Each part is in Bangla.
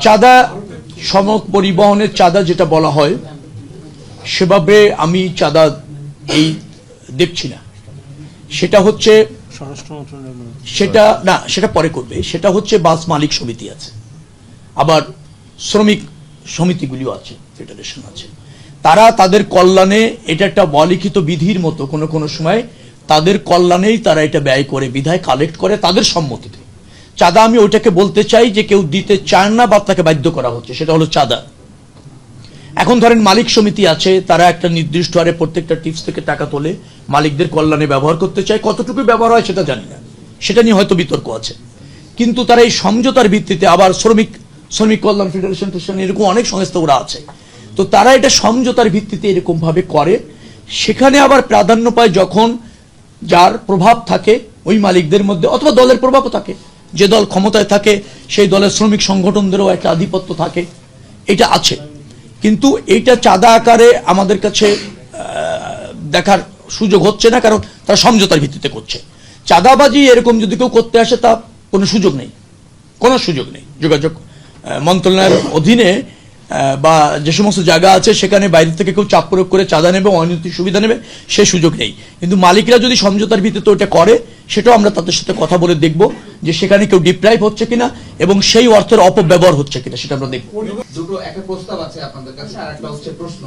চাঁদা সমক পরিবহনের চাঁদা যেটা বলা হয় সেভাবে আমি চাঁদা এই দেখছি না। সেটা হচ্ছে সেটা না সেটা পরে করবে। সেটা হচ্ছে বাস মালিক সমিতি আছে। আবার শ্রমিক সমিতিগুলিও আছে ফেডারেশন আছে। তারা তাদের কল্যাণে এটা একটা অলিখিত বিধির মতো কোনো কোনো সময় তাদের কল্যাণেই তারা এটা ব্যয় করে বিধায় কালেক্ট করে তাদের সম্মতিতে। চাঁদা আমি ওইটাকে বলতে চাই যে কেউ দিতে চায় না বা তাকে বাধ্য করা হচ্ছে, সেটা হলো চাঁদা। এখন ধরেন মালিক সমিতি আছে, তারা একটা নির্দিষ্ট হারে প্রত্যেকটা টিপস থেকে টাকা তোলে, মালিকদের কল্যাণে ব্যবহার করতে চায়, কতটুকু ব্যবহার হয় সেটা জানি না। সেটা নিয়ে হয়তো বিতর্ক আছে। কিন্তু তারা এই সমঝোতার ভিত্তিতে আবার শ্রমিক শ্রমিক কল্যাণ ফেডারেশন টেশন এরকম অনেক সংস্থা ওরা আছে। তো তারা এটা সমঝোতার ভিত্তিতে এরকম ভাবে করে। সেখানে আবার প্রাধান্য পায় যখন যার প্রভাব থাকে, ওই মালিকদের মধ্যে, অথবা দলের প্রভাবও থাকে। যে দল ক্ষমতায় থাকে, সেই দলের শ্রমিক সংগঠনদেরও একটা আধিপত্য থাকে। এটা আছে। কিন্তু এটা চাঁদা আকারে আমাদের কাছে দেখার সুযোগ হচ্ছে না, কারণ তারা সমঝোতার ভিত্তিতে করছে। চাঁদাবাজি এরকম যদি কেউ করতে আসে, তা কোনো সুযোগ নেই। কোনো সুযোগ নেই। যোগাযোগ মন্ত্রণালয়ের অধীনে বা যে সমস্ত জায়গা আছে, সেখানে বাইরে থেকে কেউ চাপ প্রয়োগ করে চাঁদা নেবে, অনৈতিক সুবিধা নেবে, সে সুযোগ নেই। কিন্তু মালিকরা যদি সমঝোতার ভিত্তিতে ওটা করে, সেটাও আমরা তাদের সাথে কথা বলে দেখব। যে সেখানে কেউ ডিপ্রাইভ হচ্ছে কিনা এবং সেই অর্থের অপব্যবহার হচ্ছে কিনা সেটা আমরা দেখব। দুটো, একটা প্রস্তাব আছে আপনাদের কাছে আর একটা হচ্ছে প্রশ্ন।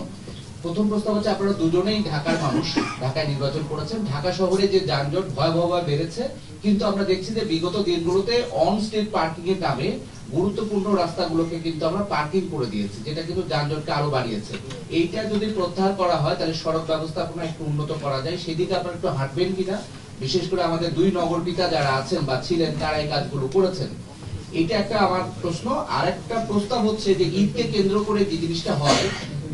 প্রথম প্রস্তাব হচ্ছে, আপনারা দুজনেই ঢাকার মানুষ, ঢাকায় নির্বাচন করেছেন। ঢাকা শহরে যে যানজট ভয়াবহভাবে বেড়েছে, কিন্তু আমরা দেখছি যে বিগত দিনগুলোতে অন স্টেট পার্কিং এর নামে গুরুত্বপূর্ণ রাস্তাগুলোকে কিন্তু আমরা পার্কিং করে দিয়েছি, যেটা কিন্তু যানজটকে আরও বাড়িয়েছে। এইটা যদি প্রত্যাহার করা হয়, তাহলে সড়ক ব্যবস্থাপনা একটু উন্নত করা যায়। সেদিকে আপনারা একটু হাঁটবেন কিনা? বিশেষ করে আমাদের দুই নগর পিতা যারা আছেন বা ছিলেন, তারা এই কাজগুলো করেছেন। এটা একটা আমার প্রশ্ন। আর একটা প্রস্তাব হচ্ছে যে ঈদকে কেন্দ্র করে যে জিনিসটা হয়,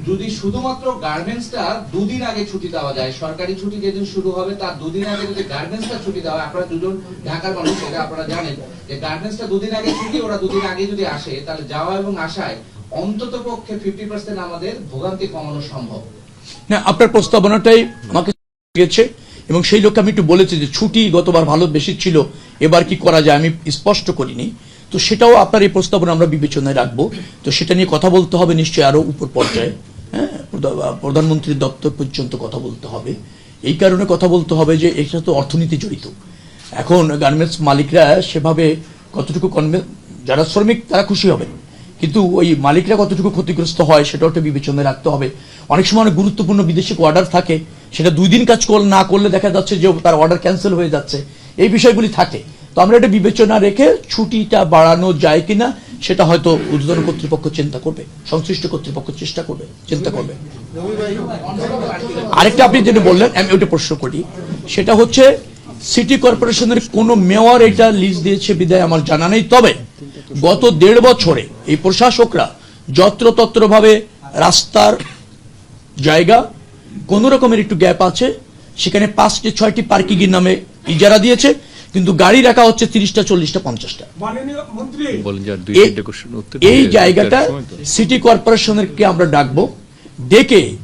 যদি শুধুমাত্র গার্মেন্টসটা দুদিন আগে ছুটি দেওয়া যায়, সরকারি ছুটি যেদিন শুরু হবে, তার দুদিন আগে যদি গার্মেন্টসটা ছুটি দেওয়া হয়, আপনারা দুজন ঢাকার মানুষ, এটা আপনারা জানেন, যে গার্মেন্টসটা দুদিন আগে ছুটি, ওরা দুদিন আগে যদি আসে, তাহলে যাওয়া এবং আসায় অন্তত পক্ষে ফিফটি পার্সেন্ট আমাদের ভোগান্তি কমানো সম্ভব। না, আপনার প্রস্তাবনাটাই আমাকে গেছে। এবং সেই লোককে আমি একটু বলেছি যে ছুটি গতবার ভালো বেশি ছিল, এবার কি করা যায় আমি স্পষ্ট করিনি। তো সেটাও আপনার এই প্রস্তাবনা আমরা বিবেচনায় রাখব। তো সেটা নিয়ে কথা বলতে হবে নিশ্চয়ই আরও উপর পর্যায়ে। হ্যাঁ প্রধানমন্ত্রীর দপ্তর পর্যন্ত কথা বলতে হবে। এই কারণে কথা বলতে হবে যে এটা তো অর্থনীতি জড়িত। এখন গার্মেন্টস মালিকরা সেভাবে কতটুকু যারা শ্রমিক তারা খুশি হবে কিন্তু ওই মালিকরা কতটুকু ক্ষতিগ্রস্ত হয় সেটাও একটা বিবেচনায় রাখতে হবে। অনেক সময় অনেক গুরুত্বপূর্ণ বিদেশি অর্ডার থাকে। সেটা দুই দিন কাজ না করলে দেখা যাচ্ছে যে তার অর্ডার ক্যান্সেল হয়ে যাচ্ছে। এই বিষয়গুলি থাকে। তো আমরা এটা বিবেচনা রেখে ছুটিটা বাড়ানো যায় কিনা, সেটা হয়তো উদ্বোধন কর্তৃপক্ষ চিন্তা করবে, সংশ্লিষ্ট কর্তৃপক্ষ চেষ্টা করবে, চিন্তা করবে। আরেকটা আপনি যেটা বললেন, আমি ওটা প্রশ্ন করি। সেটা হচ্ছে সিটি কর্পোরেশনের কোন মেয়র এটা লিজ দিয়েছে বিদায় আমার জানা নেই। তবে গত দেড় বছরে এই প্রশাসকরা যত্রতত্র ভাবে রাস্তার জায়গা কোন রকমের একটু গ্যাপ আছে। সেখানে পাঁচটি ছয়টি পার্কিং এর নামে ইজারা দিয়েছে কিন্তু গাড়ি রাখা হচ্ছে তিরিশটা চল্লিশটা পঞ্চাশটা। এই জায়গাটা। সিটি কর্পোরেশনেরকে আমরা ডাকবো। ডেকে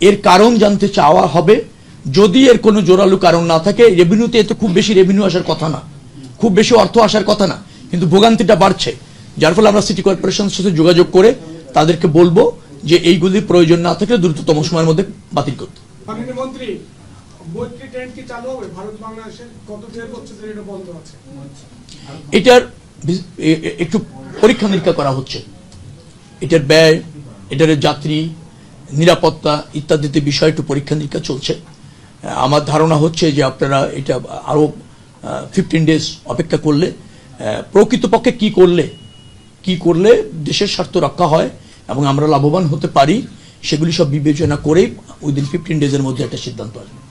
এর কারণ জানতে চাওয়া হবে। যদি এর কোনো জোরালো কারণ না থাকে রেভিনিউতে এতে খুব বেশি রেভিনিউ আসার কথা না। খুব বেশি অর্থ আসার কথা না। কিন্তু ভোগান্তিটা বাড়ছে। যার ফলে আমরা সিটি কর্পোরেশনের সাথে যোগাযোগ করে তাদেরকে বলব যে এইগুলি প্রয়োজন না থাকলে দ্রুততম সময়ের মধ্যে বাতিল করতে। মন্ত্রী কি চালু হবে? ভারত বাংলাদেশে কত বছর এটা বন্ধ আছে? এটার একটু পরীক্ষা নিরীক্ষা করা হচ্ছে। এটার ব্যয় এটার যাত্রী নিরাপত্তা ইত্যাদিতে বিষয় একটু পরীক্ষা নিরীক্ষা চলছে। আমার ধারণা হচ্ছে যে আপনারা এটা আরও ফিফটিন ডেজ অপেক্ষা করলে প্রকৃতপক্ষে কি করলে কি করলে দেশের স্বার্থ রক্ষা হয় এবং আমরা লাভবান হতে পারি, সেগুলি সব বিবেচনা করেই উইদিন ফিফটিন ডেজের মধ্যে একটা সিদ্ধান্ত আসবে।